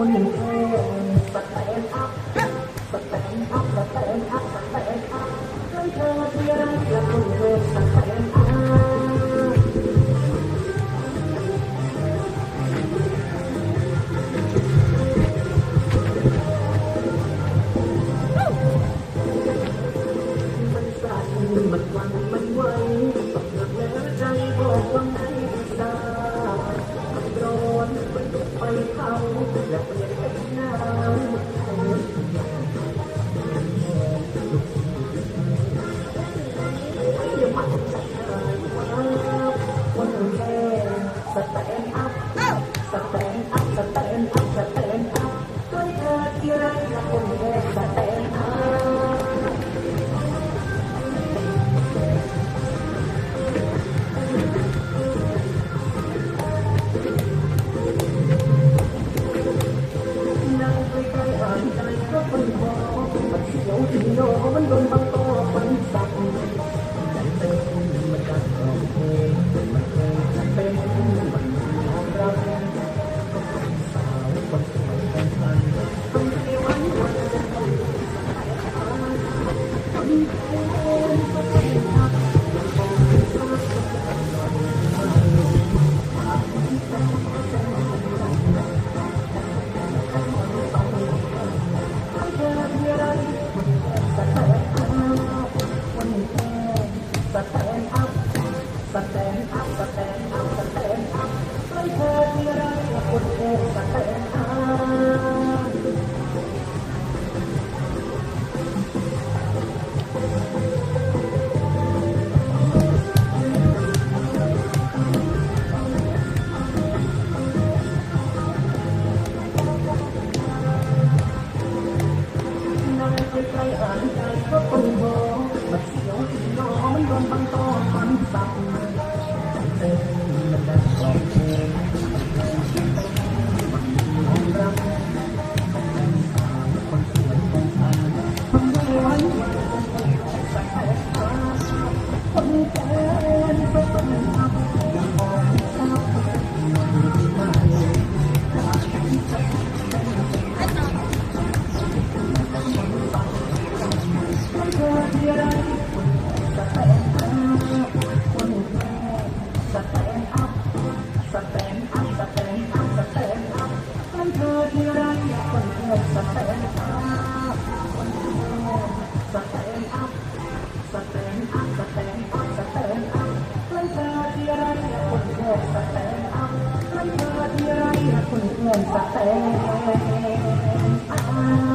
คนหนึ่งเธอสแตนอัพสแตนอัพสแตนอัพสแตนอัพเธอเธอเพียงและคนเธอสแตนอัพมันสั่นมันวัน Stand up, stand up, stand up. Play fair, we're out of the football, stand up. por เธอที่รักอยากเปิดเธอสแตนอัพสแตนอัพสแตนอัพสแตนอัพสแตนอัพเพื่อเธอที่รักอยากเปิดสแตนอัพเพื่อธอที่รักอยากเปิดสแตนอัพ